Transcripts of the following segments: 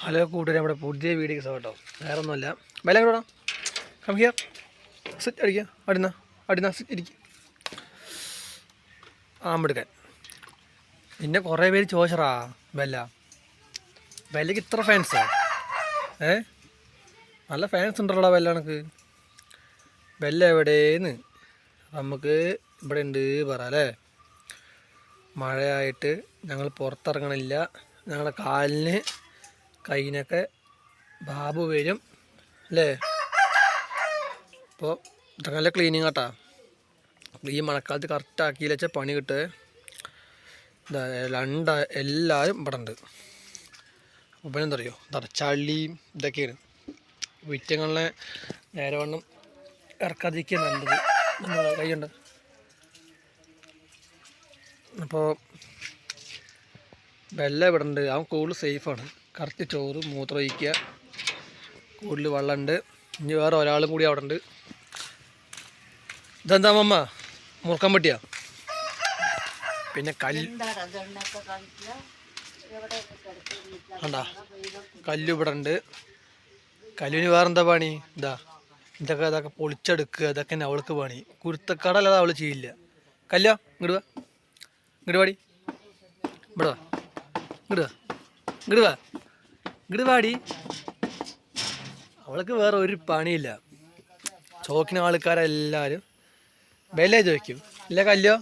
Hello കൂട്ടുകാർ നമ്മുടെ പുതിയ വീഡിയോ കേട്ടോ വേറെ ഒന്നുമല്ല വില എങ്ങോട്ടാ കം ഹിയർ സിറ്റ് അടിക്കുക അടുന്ന അടുന്ന സിറ്റ് ഇരിക്കുക ആമ്പെടുക്കാൻ പിന്നെ കുറേ പേര് ചോദിച്ചറാ ബെല്ല ബെല്ലയ്ക്ക് ഇത്ര ഫാൻസാ ഏ? നല്ല ഫാൻസ് ഉണ്ടല്ലോ ബെല്ല കണക്ക്. ബെല്ല എവിടെയെന്ന് നമുക്ക് ഇവിടെ ഉണ്ട് പറ അല്ലേ? മഴയായിട്ട് ഞങ്ങൾ പുറത്തിറങ്ങണില്ല. ഞങ്ങളുടെ കാലിന് കൈയിനൊക്കെ ബാബു വരും അല്ലേ? അപ്പോൾ ഇതൊക്കെ നല്ല ക്ലീനിങ് ആട്ടാ. ഈ മഴക്കാലത്ത് കറക്റ്റ് ആക്കിയില്ല വെച്ചാൽ പണി കിട്ടേ. ഇതാ രണ്ട് എല്ലാവരും ഇവിടെ ഉണ്ട്. അപ്പോൾ എന്താ പറയുക ഇതാ ചളിയും ഇതൊക്കെയാണ്. വിറ്റങ്ങളെ നേരെ വണ്ണം ഇറക്കാതിരിക്കുക നല്ലത്. എന്താ കൈയുണ്ട് അപ്പോൾ വെള്ളം ഇവിടെ ഉണ്ട്. അവൻ കൂടുതൽ സേഫാണ് കറക്റ്റ് ചോറ് മൂത്രമൊഴിക്കുക കൂടുതൽ വെള്ളമുണ്ട്. ഇനി വേറെ ഒരാളും കൂടി അവിടെ ഉണ്ട് ഇതെന്താ മമ്മ? മുറുക്കാൻ പറ്റിയ? പിന്നെ കല്ല് കണ്ടാ. കല്ല് ഇവിടെ ഉണ്ട്. കല്ലിന് വേറെന്താ പണി? ഇതാ. ഇതൊക്കെ അതൊക്കെ പൊളിച്ചെടുക്കുക. ഇതൊക്കെ തന്നെ അവൾക്ക് പണി. കുരുത്തക്കടല്ലാതെ അവൾ ചെയ്യില്ല. കല്ല ഇങ്ങോട്ട് വാ. ഇങ്ങോട്ട് പാടി ഇവിടെ വാ. ഇങ്ങോട്ട് വാ. ഇങ്ങോട്ട് വാ. ഇങ്ങോട്ട് പാടി അവൾക്ക് വേറെ ഒരു പണിയില്ല. ചോക്കിന് ആൾക്കാരെല്ലാവരും വില ചോദിക്കും. ഇല്ല കല്ലോ?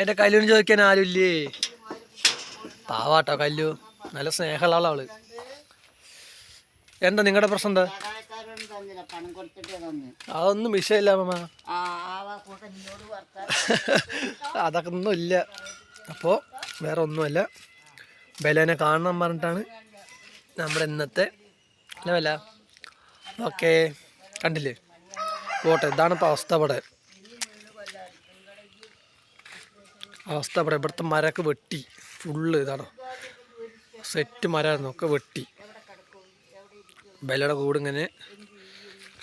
എന്റെ കല്ലുവിന് ചോദിക്കാൻ ആരുമില്ലേ? പാവാട്ടോ കല്ലു. നല്ല സ്നേഹമുള്ള ആളാ അവൾ എന്താ നിങ്ങളുടെ പ്രശ്നം എന്താ? അതൊന്നും വിഷയമില്ല അമ്മ ഒന്നും ഇല്ല അപ്പോൾ വേറെ ഒന്നുമല്ല. ബലേനെ കാണണം പറഞ്ഞിട്ടാണ്. നമ്മുടെ ഇന്നത്തെ ലെവല ഓക്കെ കണ്ടില്ലേ? പോട്ടെ ഇതാണ് ഇപ്പോൾ അവസ്ഥ ഇവിടെ. അവസ്ഥ ഇവിടെ ഇവിടുത്തെ മരമൊക്കെ വെട്ടി. ഫുള്ള് ഇതാണ്. സെറ്റ് മരമായിരുന്നു ഒക്കെ വെട്ടി. ബലയുടെ കൂട് ഇങ്ങനെ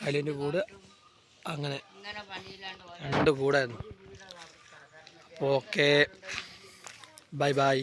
കലിന്റെ കൂട് അങ്ങനെ. രണ്ട് കൂടായിരുന്നു. Okay bye bye.